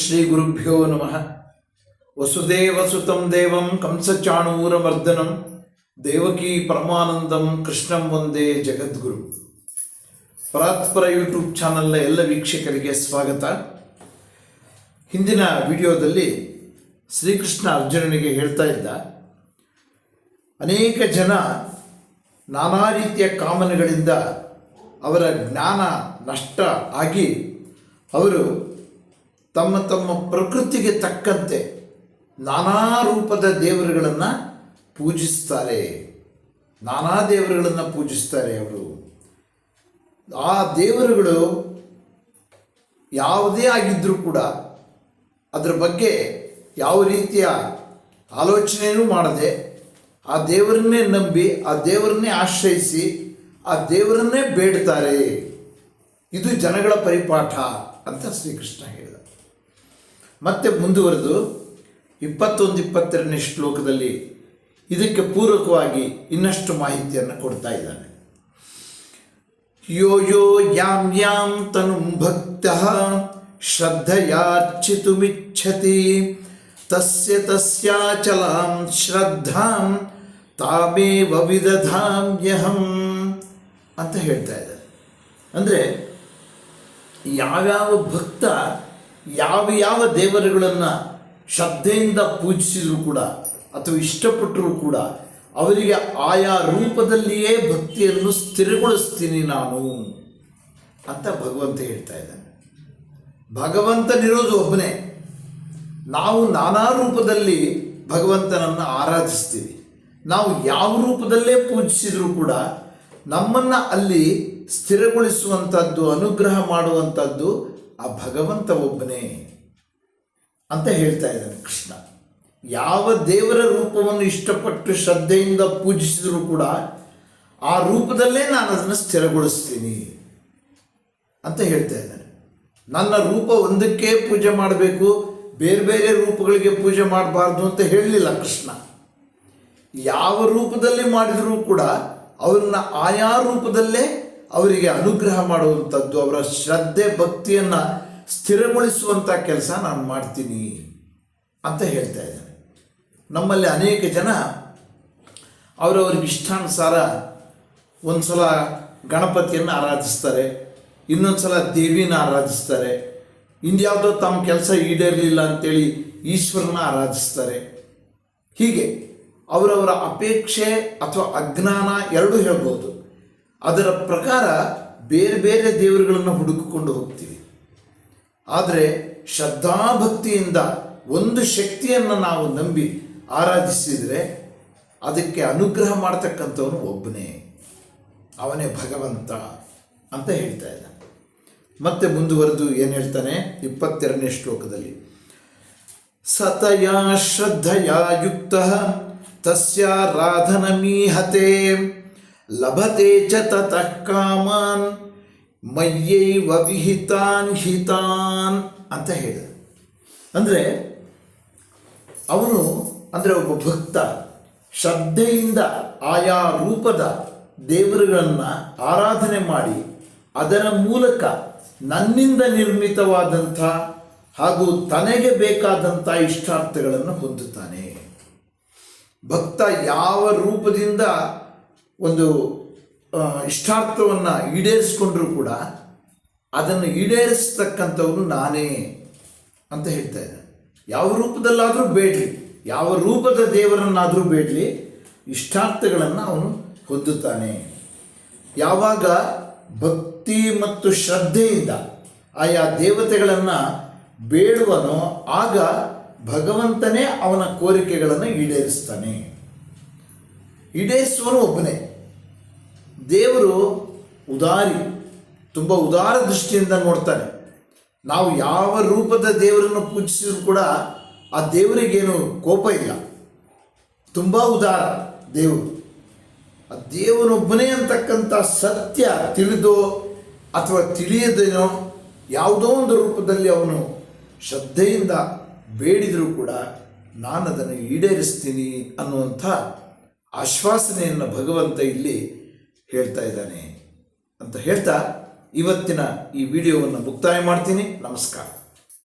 ಶ್ರೀ ಗುರುಭ್ಯೋ ನಮಃ. ವಸುದೇವಸುತಂ ದೇವಂ ಕಂಸಚಾಣೂರಮರ್ದನಂ ದೇವಕಿ ಪರಮಾನಂದಂ ಕೃಷ್ಣಂ ಒಂದೇ ಜಗದ್ಗುರು. ಪರಾತ್ಪರ ಯೂಟ್ಯೂಬ್ ಚಾನಲ್ನ ಎಲ್ಲ ವೀಕ್ಷಕರಿಗೆ ಸ್ವಾಗತ. ಹಿಂದಿನ ವಿಡಿಯೋದಲ್ಲಿ ಶ್ರೀಕೃಷ್ಣ ಅರ್ಜುನನಿಗೆ ಹೇಳ್ತಾ ಇದ್ದ, ಅನೇಕ ಜನ ನಾನಾ ರೀತಿಯ ಕಾಮನೆಗಳಿಂದ ಅವರ ಜ್ಞಾನ ನಷ್ಟ ಆಗಿ ಅವರು ತಮ್ಮ ತಮ್ಮ ಪ್ರಕೃತಿಗೆ ತಕ್ಕಂತೆ ನಾನಾ ರೂಪದ ದೇವರುಗಳನ್ನು ಪೂಜಿಸ್ತಾರೆ. ನಾನಾ ದೇವರುಗಳನ್ನು ಪೂಜಿಸ್ತಾರೆ ಅವರು. ಆ ದೇವರುಗಳು ಯಾವುದೇ ಆಗಿದ್ದರೂ ಕೂಡ ಅದರ ಬಗ್ಗೆ ಯಾವ ರೀತಿಯ ಆಲೋಚನೆಯೂ ಮಾಡದೆ ಆ ದೇವರನ್ನೇ ನಂಬಿ, ಆ ದೇವರನ್ನೇ ಆಶ್ರಯಿಸಿ, ಆ ದೇವರನ್ನೇ ಬೇಡ್ತಾರೆ. ಇದು ಜನಗಳ ಪರಿಪಾಠ ಅಂತ ಶ್ರೀಕೃಷ್ಣ ಹೇಳಿದ. ಮತ್ತೆ ಮುಂದುವರೆದು ಇಪ್ಪತ್ತೊಂದು ಇಪ್ಪತ್ತೆರಡನೇ ಶ್ಲೋಕದಲ್ಲಿ ಇದಕ್ಕೆ ಪೂರಕವಾಗಿ ಇನ್ನಷ್ಟು ಮಾಹಿತಿಯನ್ನು ಕೊಡ್ತಾ ಇದ್ದಾನೆ. ಯೋ ಯೋ ಯಾಂ ಯಾಂ ತನು ಭಕ್ತ ಶ್ರದ್ಧೆಯಾರ್ಚಿತುಮಿಚ್ಛತಿ ತಸ್ಯ ತಸ್ಯಾಚಲಾಂ ಶ್ರದ್ಧಾಂ ತಾಮೇವ ವಿದಧಾಮ್ಯಹಂ ಅಂತ ಹೇಳ್ತಾ ಇದ್ದಾರೆ ಅಂದರೆ ಯಾವ್ಯಾವ ಭಕ್ತ ಯಾವ ಯಾವ ದೇವರುಗಳನ್ನು ಶ್ರದ್ಧೆಯಿಂದ ಪೂಜಿಸಿದರೂ ಕೂಡ ಅಥವಾ ಇಷ್ಟಪಟ್ಟರೂ ಕೂಡ ಅವರಿಗೆ ಆಯಾ ರೂಪದಲ್ಲಿಯೇ ಭಕ್ತಿಯನ್ನು ಸ್ಥಿರಗೊಳಿಸ್ತೀನಿ ನಾನು ಅಂತ ಭಗವಂತ ಹೇಳ್ತಾ ಇದ್ದಾನೆ. ಭಗವಂತನಿರೋದು ಒಬ್ಬನೇ. ನಾವು ನಾನಾ ರೂಪದಲ್ಲಿ ಭಗವಂತನನ್ನು ಆರಾಧಿಸ್ತೀವಿ. ನಾವು ಯಾವ ರೂಪದಲ್ಲೇ ಪೂಜಿಸಿದರೂ ಕೂಡ ನಮ್ಮನ್ನು ಅಲ್ಲಿ ಸ್ಥಿರಗೊಳಿಸುವಂಥದ್ದು ಅನುಗ್ರಹ ಮಾಡುವಂಥದ್ದು ಆ ಭಗವಂತ ಒಬ್ಬನೇ ಅಂತ ಹೇಳ್ತಾ ಇದ್ದಾನೆ ಕೃಷ್ಣ. ಯಾವ ದೇವರ ರೂಪವನ್ನು ಇಷ್ಟಪಟ್ಟು ಶ್ರದ್ಧೆಯಿಂದ ಪೂಜಿಸಿದರೂ ಕೂಡ ಆ ರೂಪದಲ್ಲೇ ನಾನು ಅದನ್ನು ಸ್ಥಿರಗೊಳಿಸ್ತೀನಿ ಅಂತ ಹೇಳ್ತಾ ಇದ್ದಾನೆ. ನನ್ನ ರೂಪ ಒಂದಕ್ಕೆ ಪೂಜೆ ಮಾಡಬೇಕು, ಬೇರೆ ಬೇರೆ ರೂಪಗಳಿಗೆ ಪೂಜೆ ಮಾಡಬಾರ್ದು ಅಂತ ಹೇಳಲಿಲ್ಲ ಕೃಷ್ಣ. ಯಾವ ರೂಪದಲ್ಲಿ ಮಾಡಿದರೂ ಕೂಡ ಅವರನ್ನ ಆಯಾ ರೂಪದಲ್ಲೇ ಅವರಿಗೆ ಅನುಗ್ರಹ ಮಾಡುವಂಥದ್ದು, ಅವರ ಶ್ರದ್ಧೆ, ಭಕ್ತಿಯನ್ನು ಸ್ಥಿರಗೊಳಿಸುವಂಥ ಕೆಲಸ ನಾನು ಮಾಡ್ತೀನಿ ಅಂತ ಹೇಳ್ತಾ ಇದ್ದಾನೆ. ನಮ್ಮಲ್ಲಿ ಅನೇಕ ಜನ ಅವರವ್ರಿಗೆ ಇಷ್ಟಾನುಸಾರ ಒಂದು ಸಲ ಗಣಪತಿಯನ್ನು ಆರಾಧಿಸ್ತಾರೆ ಇನ್ನೊಂದು ಸಲ ದೇವಿನ ಆರಾಧಿಸ್ತಾರೆ, ಇನ್ಯಾವುದೋ ತಮ್ಮ ಕೆಲಸ ಈಡೇರಲಿಲ್ಲ ಅಂತೇಳಿ ಈಶ್ವರನ ಆರಾಧಿಸ್ತಾರೆ. ಹೀಗೆ ಅವರವರ ಅಪೇಕ್ಷೆ ಅಥವಾ ಅಜ್ಞಾನ ಎರಡೂ ಹೇಳ್ಬೋದು. ಅದರ ಪ್ರಕಾರ ಬೇರೆ ಬೇರೆ ದೇವರುಗಳನ್ನು ಹುಡುಕಿಕೊಂಡು ಹೋಗ್ತೀವಿ. ಆದರೆ ಶ್ರದ್ಧಾಭಕ್ತಿಯಿಂದ ಒಂದು ಶಕ್ತಿಯನ್ನು ನಾವು ನಂಬಿ ಆರಾಧಿಸಿದರೆ ಅದಕ್ಕೆ ಅನುಗ್ರಹ ಮಾಡ್ತಕ್ಕಂಥವನು ಒಬ್ಬನೇ. ಅವನೇ ಭಗವಂತ ಅಂತ ಹೇಳ್ತಾ ಇದ್ದಾನೆ. ಮತ್ತೆ ಮುಂದುವರೆದು ಏನು ಹೇಳ್ತಾನೆ? ಇಪ್ಪತ್ತೆರಡನೇ ಶ್ಲೋಕದಲ್ಲಿ. ಸತಯಾ ಶ್ರದ್ಧಯಾ ಯುಕ್ತ ತಸ್ಯಾರಾಧನಮೀಹತೆ ಲಭತೆ ಚ ತತಃ ಕಾಮಾನ್ ಮಯ್ಯೈವ ವಿಹಿತಾನ್ ಹಿತಾನ್ ಅಂತ ಹೇಳಿದ ಅಂದರೆ ಅವನು ಅಂದರೆ ಒಬ್ಬ ಭಕ್ತ, ಶ್ರದ್ಧೆಯಿಂದ ಆಯಾ ರೂಪದ ದೇವರುಗಳನ್ನು ಆರಾಧನೆ ಮಾಡಿ ಅದರ ಮೂಲಕ ನನ್ನಿಂದ ನಿರ್ಮಿತವಾದಂಥ ಹಾಗೂ ತನಗೆ ಬೇಕಾದಂಥ ಇಷ್ಟಾರ್ಥಗಳನ್ನು ಹೊಂದುತ್ತಾನೆ. ಭಕ್ತ ಯಾವ ರೂಪದಿಂದ ಒಂದು ಇಷ್ಟಾರ್ಥವನ್ನು ಈಡೇರಿಸ್ಕೊಂಡ್ರೂ ಕೂಡ ಅದನ್ನು ಈಡೇರಿಸ್ತಕ್ಕಂಥವನು ನಾನೇ ಅಂತ ಹೇಳ್ತಾ ಇದ್ದಾನೆ ಯಾವ ರೂಪದಲ್ಲಾದರೂ ಬೇಡಲಿ ಯಾವ ರೂಪದ ದೇವರನ್ನಾದರೂ ಬೇಡಲಿ ಇಷ್ಟಾರ್ಥಗಳನ್ನು ಅವನು ಹೊಂದುತ್ತಾನೆ ಯಾವಾಗ ಭಕ್ತಿ ಮತ್ತು ಶ್ರದ್ಧೆಯಿಂದ ಆಯಾ ದೇವತೆಗಳನ್ನು ಬೇಡುವನೋ ಆಗ ಭಗವಂತನೇ ಅವನ ಕೋರಿಕೆಗಳನ್ನು ಈಡೇರಿಸ್ತಾನೆ. ಈಡೇರಿಸುವನು ಒಬ್ಬನೇ. ದೇವರು ಉದಾರಿ, ತುಂಬ ಉದಾರ ದೃಷ್ಟಿಯಿಂದ ನೋಡ್ತಾನೆ. ನಾವು ಯಾವ ರೂಪದ ದೇವರನ್ನು ಪೂಜಿಸಿದ್ರು ಕೂಡ ಆ ದೇವರಿಗೇನು ಕೋಪ ಇಲ್ಲ. ತುಂಬ ಉದಾರ ದೇವರು. ಆ ದೇವನೊಬ್ಬನೇ ಅಂತಕ್ಕಂಥ ಸತ್ಯ ತಿಳಿದೋ ಅಥವಾ ತಿಳಿಯದೇನೋ ಯಾವುದೋ ಒಂದು ರೂಪದಲ್ಲಿ ಅವನು ಶ್ರದ್ಧೆಯಿಂದ ಬೇಡಿದರೂ ಕೂಡ ನಾನು ಅದನ್ನು ಈಡೇರಿಸ್ತೀನಿ ಅನ್ನುವಂಥ ಆಶ್ವಾಸನೆಯನ್ನು ಭಗವಂತ ಇಲ್ಲಿ ಹೇಳ್ತಾ ಇದ್ದಾನೆ ಅಂತ ಹೇಳ್ತಾ ಇವತ್ತಿನ ಈ ವಿಡಿಯೋವನ್ನು ಮುಕ್ತಾಯ ಮಾಡ್ತೀನಿ. ನಮಸ್ಕಾರ.